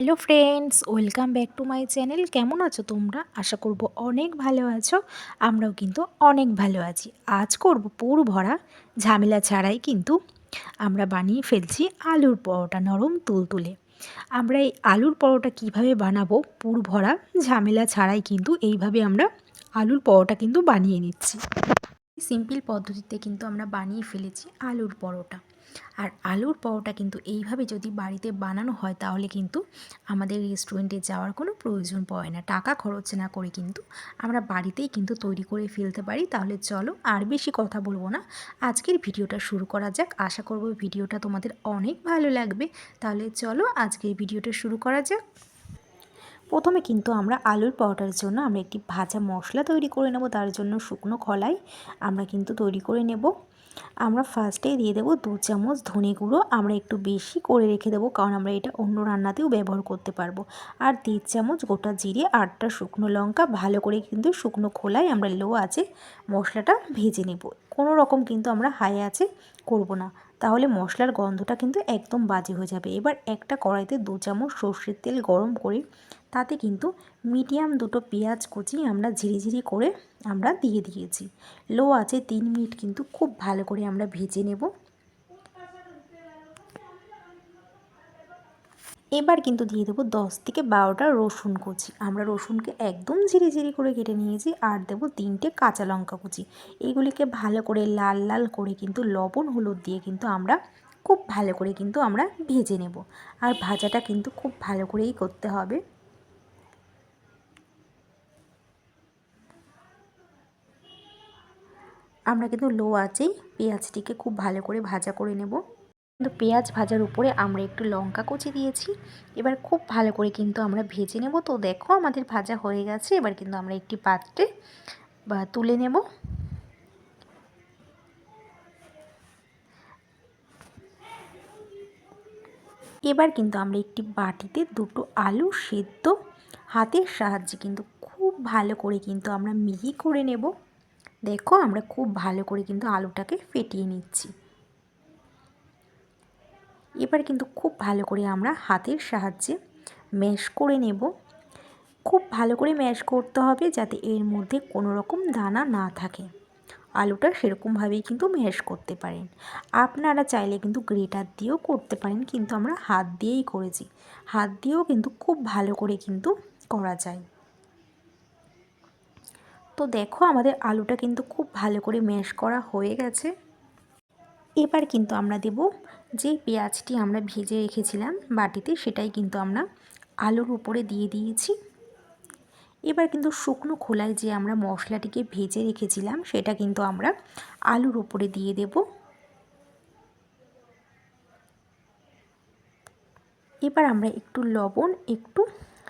Hello friends welcome back to my channel কেমন আছো তোমরা? আশা করব অনেক ভালো আছো। আমরাও কিন্তু অনেক ভালো আছি। আজ করব পুর ভরা, ঝামেলা ছাড়াই কিন্তু আমরা বানিয়ে ফেলছি আলুর পরোটা নরম তুলতুলে। আমরা এই আলুর পরোটা কীভাবে বানাবো, পুর ভরা, ঝামেলা ছাড়াই কিন্তু এইভাবে আমরা আলুর পরোটা কিন্তু বানিয়ে নিচ্ছি। সিম্পল পদ্ধতিতে কিন্তু আমরা বানিয়ে ফেলেছি আলুর পরোটা। আর আলুর পরোটা কিন্তু এইভাবে যদি বাড়িতে বানানো হয় তাহলে কিন্তু আমাদের রেস্টুরেন্টে যাওয়ার কোনো প্রয়োজন পড়ে না। টাকা খরচ না করে কিন্তু আমরা বাড়িতেই কিন্তু তৈরি করে ফেলতে পারি। তাহলে চলো আর বেশি কথা বলব না। আজকের ভিডিওটা শুরু করা যাক। আশা করব ভিডিওটা তোমাদের অনেক ভালো লাগবে। তাহলে চলো আজকের ভিডিওটা শুরু করা যাক। প্রথমে কিন্তু আমরা আলুর পরোটার জন্য আমরা একটি ভাজা মশলা তৈরি করে নেব, তার জন্য শুকনো খলাই আমরা কিন্তু তৈরি করে নেব। আমরা ফার্স্টেই দিয়ে দেবো দু চামচ ধনে গুঁড়ো, আমরা একটু বেশি করে রেখে দেবো, কারণ আমরা এটা অন্য রান্নাতেও ব্যবহার করতে পারব। আর দেড় চামচ গোটা জিরে, আটটা শুকনো লঙ্কা, ভালো করে কিন্তু শুকনো খোলায় আমরা লো আছে মশলাটা ভেজে নেব। কোনো রকম কিন্তু আমরা হাই আছে করব না। তাহলে মশলার গন্ধটা কিন্তু একদম বাজে হয়ে যাবে। এবার একটা কড়াইতে দু চামচ সর্ষের তেল গরম করে তাতে কিন্তু মিডিয়াম দুটো পেঁয়াজ কুচি আমরা ঝিরিঝিরি করে আমরা দিয়ে দিয়েছি। লো আছে তিন মিনিট কিন্তু খুব ভালো করে আমরা ভেজে নেব। এবার কিন্তু দিয়ে দেবো দশ থেকে বারোটা রসুন কুচি। আমরা রসুনকে একদম ঝিরিঝিরি করে কেটে নিয়েছি আর দেবো তিনটে কাঁচা লঙ্কা কুচি। এগুলিকে ভালো করে লাল লাল করে কিন্তু লবণ, হলুদ দিয়ে কিন্তু আমরা খুব ভালো করে কিন্তু আমরা ভেজে নেব। আর ভাজাটা কিন্তু খুব ভালো করেই করতে হবে। আমরা কিন্তু লো আছেই পেঁয়াজটিকে খুব ভালো করে ভাজা করে নেব। কিন্তু পেঁয়াজ ভাজার উপরে আমরা একটু লঙ্কা কুচি দিয়েছি। এবার খুব ভালো করে কিন্তু আমরা ভেজে নেব। তো দেখো আমাদের ভাজা হয়ে গেছে। এবার কিন্তু আমরা একটি পাত্রে, বা তুলে নেব। এবার কিন্তু আমরা একটি বাটিতে দুটো আলু সেদ্ধ, হাতের সাহায্যে কিন্তু খুব ভালো করে কিন্তু আমরা মিহি করে নেব। দেখো আমরা খুব ভালো করে কিন্তু আলুটাকে ফেটিয়ে নিচ্ছি। এবার কিন্তু খুব ভালো করে আমরা হাতের সাহায্যে ম্যাশ করে নেব। খুব ভালো করে ম্যাশ করতে হবে যাতে এর মধ্যে কোনো রকম দানা না থাকে। আলুটা সেরকমভাবেই কিন্তু ম্যাশ করতে পারেন। আপনারা চাইলে কিন্তু গ্রেটার দিয়েও করতে পারেন, কিন্তু আমরা হাত দিয়েই করেছি। হাত দিয়েও কিন্তু খুব ভালো করে কিন্তু করা যায়। তো দেখো আমাদের আলুটা কিন্তু খুব ভালো করে ম্যাশ করা হয়ে গেছে। এবার কিন্তু আমরা দেব যে পেঁয়াজটি আমরা ভেজে রেখেছিলাম বাটিতে সেটাই কিন্তু আমরা আলুর উপরে দিয়ে দিয়েছি। এবার কিন্তু শুকনো খোলায় যে আমরা মশলাটিকে ভেজে রেখেছিলাম সেটা কিন্তু আমরা আলুর উপরে দিয়ে দেব। এবার আমরা একটু লবণ, একটু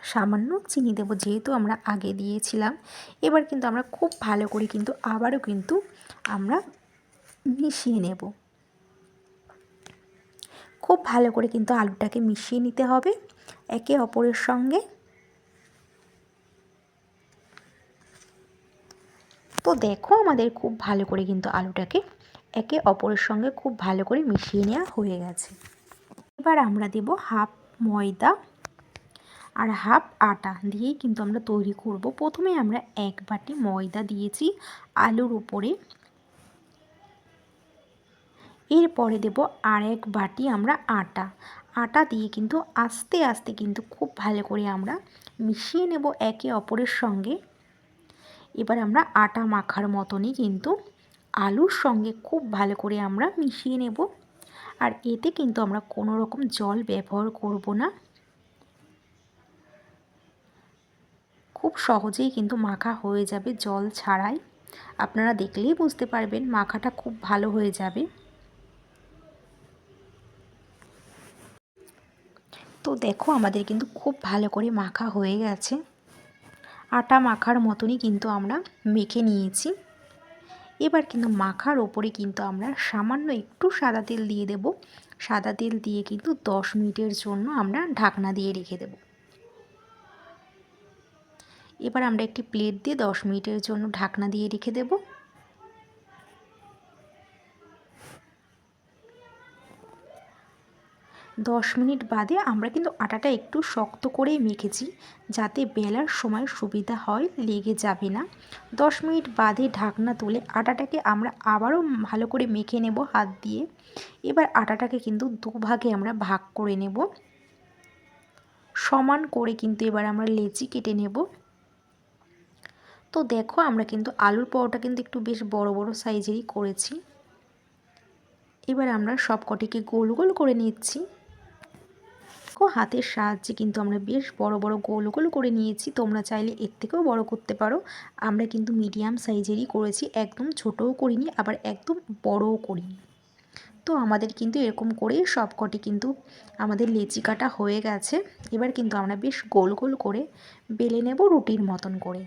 সামান্য চিনি দেবো যেহেতু আমরা আগে দিয়েছিলাম। এবার কিন্তু আমরা খুব ভালো করে কিন্তু আবারও কিন্তু আমরা মিশিয়ে নেব। খুব ভালো করে কিন্তু আলুটাকে মিশিয়ে নিতে হবে একে অপরের সঙ্গে। তো দেখো আমাদের খুব ভালো করে কিন্তু আলুটাকে একে অপরের সঙ্গে খুব ভালো করে মিশিয়ে নেওয়া হয়ে গেছে। এবার আমরা দেব হাফ ময়দা আর হাফ আটা দিয়েই কিন্তু আমরা তৈরি করব। প্রথমে আমরা এক বাটি ময়দা দিয়েছি আলুর উপরে। এরপরে দেব আর এক বাটি আমরা আটা। আটা দিয়ে কিন্তু আস্তে আস্তে কিন্তু খুব ভালো করে আমরা মিশিয়ে নেব একে অপরের সঙ্গে। এবার আমরা আটা মাখার মতনই কিন্তু আলুর সঙ্গে খুব ভালো করে আমরা মিশিয়ে নেব। আর এতে কিন্তু আমরা কোনো রকম জল ব্যবহার করব না। খুব সহজেই কিন্তু মাখা হয়ে যাবে জল ছাড়াই। আপনারা দেখলেই বুঝতে পারবেন মাখাটা খুব ভালো হয়ে যাবে। তো দেখো আমাদের কিন্তু খুব ভালো করে মাখা হয়ে গেছে। আটা মাখার মতনই কিন্তু আমরা মেখে নিয়েছি। এবার কিন্তু মাখার ওপরে কিন্তু আমরা সামান্য একটু সাদা তেল দিয়ে দেব। সাদা তেল দিয়ে কিন্তু দশ মিনিটের জন্য আমরা ঢাকনা দিয়ে রেখে দেব। এবার আমরা একটি প্লেট দিয়ে দশ মিনিটের জন্য ঢাকনা দিয়ে রেখে দেব। দশ মিনিট বাদে আমরা কিন্তু আটাটা একটু শক্ত করেই মেখেছি, যাতে বেলার সময় সুবিধা হয়, লেগে যাবে না। দশ মিনিট বাদে ঢাকনা তুলে আটাটাকে আমরা আবারও ভালো করে মেখে নেব হাত দিয়ে। এবার আটাটাকে কিন্তু দুভাগে আমরা ভাগ করে নেব। সমান করে কিন্তু এবার আমরা লেচি কেটে নেব। তো দেখো আমরা কিন্তু আলুর পরোটা কিন্তু একটু বেশ বড় বড় সাইজেরই করেছি। এবার আমরা সব কটিকে গোল গোল করে নিচ্ছি। ও হাতের সাহায্যে কিন্তু আমরা বেশ বড় বড় গোল গোল করে নিয়েছি। তোমরা চাইলে এর থেকেও বড় করতে পারো। আমরা কিন্তু মিডিয়াম সাইজেরই করেছি, একদম ছোটও করিনি, আবার একদম বড়ও করিনি। তো আমাদের কিন্তু এরকম করেই সব কটি কিন্তু আমাদের লেচি কাটা হয়ে গেছে। এবার কিন্তু আমরা বেশ গোল গোল করে বেলে নেব রুটির মতন করে।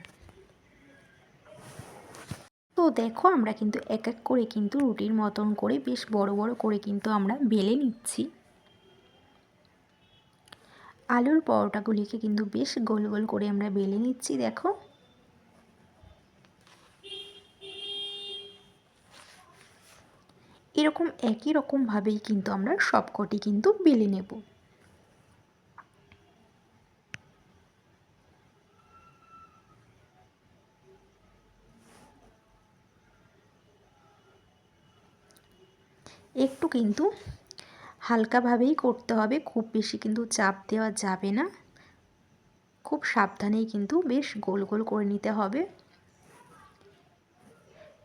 তো দেখো আমরা কিন্তু এক এক করে কিন্তু রুটির মতন করে বেশ বড় বড় করে কিন্তু আমরা বেলে নিচ্ছি। আলুর পরোটাগুলিকে কিন্তু বেশ গোল গোল করে আমরা বেলে নিচ্ছি, দেখো। এরকম একই রকমভাবেই কিন্তু আমরা সবকটি কিন্তু বেলে নেব। একটু কিন্তু হালকাভাবেই করতে হবে। খুব বেশি কিন্তু চাপ দেওয়া যাবে না। খুব সাবধানেই কিন্তু বেশ গোল গোল করে নিতে হবে।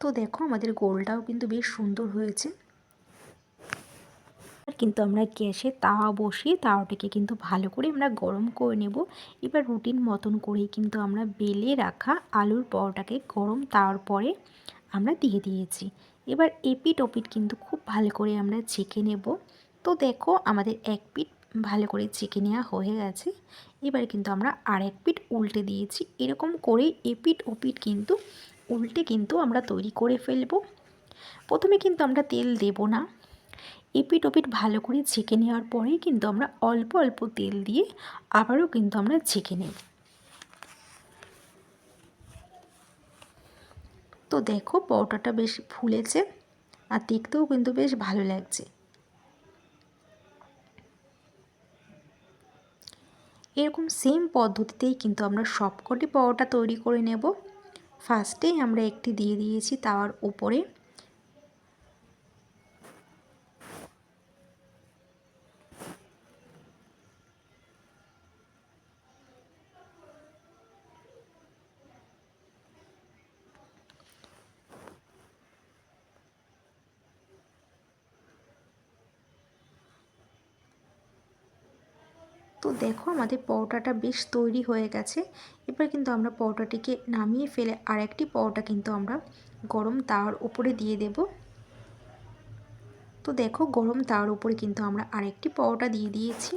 তো দেখো আমাদের গোলটাও কিন্তু বেশ সুন্দর হয়েছে। কিন্তু আমরা গ্যাসে তাওয়া বসিয়ে তাওয়াটাকে কিন্তু ভালো করে আমরা গরম করে নেব। এবার রুটিন মতন করেই কিন্তু আমরা বেলে রাখা আলুর পরোটাকে গরম তাওয়ার পরে আমরা দিয়ে দিয়েছি। এবার এপিট ওপিট কিন্তু খুব ভালো করে আমরা ছেঁকে নেব। তো দেখো আমাদের এক পিঠ ভালো করে চেকে নেওয়া হয়ে গেছে। এবার কিন্তু আমরা আর এক পিট উল্টে দিয়েছি। এরকম করে এপিট ওপিট কিন্তু উল্টে কিন্তু আমরা তৈরি করে ফেলব। প্রথমে কিন্তু আমরা তেল দেব না। এপিট ওপিট ভালো করে ছেঁকে নেওয়ার পরেই কিন্তু আমরা অল্প অল্প তেল দিয়ে আবারও কিন্তু আমরা ছেঁকে নেব। তো দেখো পরোটাটা বেশ ফুলেছে আর দেখতেও কিন্তু বেশ ভালো লাগছে। এরকম সেম পদ্ধতিতেই কিন্তু আমরা সবকটি পরোটা তৈরি করে নেব। ফার্স্টেই আমরা একটি দিয়ে দিয়েছি তাওয়ার উপরে। তো দেখো আমাদের পরোটাটা বেশ তৈরি হয়ে গেছে। এবার কিন্তু আমরা পরোটাটিকে নামিয়ে ফেলে আর একটি পরোটা কিন্তু আমরা গরম তাওয়ার উপরে দিয়ে দেব। তো দেখো গরম তাওয়ার উপরে কিন্তু আমরা আরেকটি পরোটা দিয়ে দিয়েছি।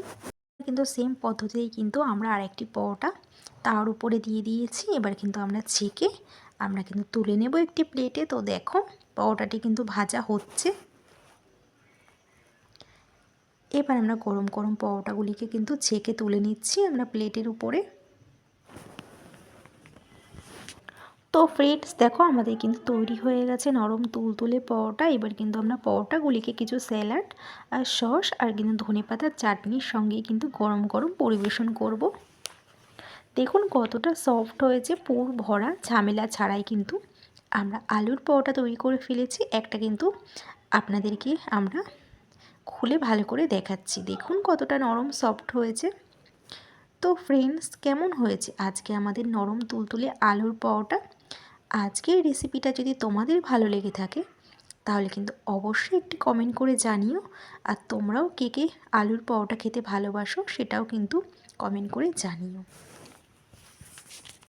কিন্তু সেম পদ্ধতিতেই কিন্তু আমরা আরেকটি পরোটা তাওয়ার উপরে দিয়ে দিয়েছি। এবার কিন্তু আমরা ছেঁকে আমরা কিন্তু তুলে নেব একটি প্লেটে তো দেখো পরোটাটি কিন্তু ভাজা হচ্ছে। এবার আমরা গরম গরম পরোটাগুলিকে কিন্তু ছেঁকে তুলে নিচ্ছি আমরা প্লেটের উপরে। তো ফ্রেন্ডস দেখো আমাদের কিন্তু তৈরি হয়ে গেছে নরম তুলতুলে পরোটা। এবার কিন্তু আমরা পরোটাগুলিকে কিছু স্যালাড আর সস আর কিন্তু ধনে পাতার চাটনির সঙ্গে কিন্তু গরম গরম পরিবেশন করব। দেখুন কতটা সফট হয়েছে, পুর ভরা, ঝামেলা ছাড়াই কিন্তু। আমরা আলুর পরোটা তৈরি করে ফেলেছি, একটা কিন্তু আপনাদেরকে আমরা খুলে ভালো করে দেখাচ্ছি। দেখুন কতটা নরম সফট হয়েছে। তো ফ্রেন্ডস কেমন হয়েছে? আজকে আমাদের নরম তুলতুলে আলুর পরোটা। আজকের রেসিপিটা যদি তোমাদের ভালো লেগে থাকে, তাহলে কিন্তু অবশ্যই একটি কমেন্ট করে জানিও। আর তোমরাও কে কে আলুর পরোটা খেতে ভালোবাসো, সেটাও কিন্তু কমেন্ট করে জানিও।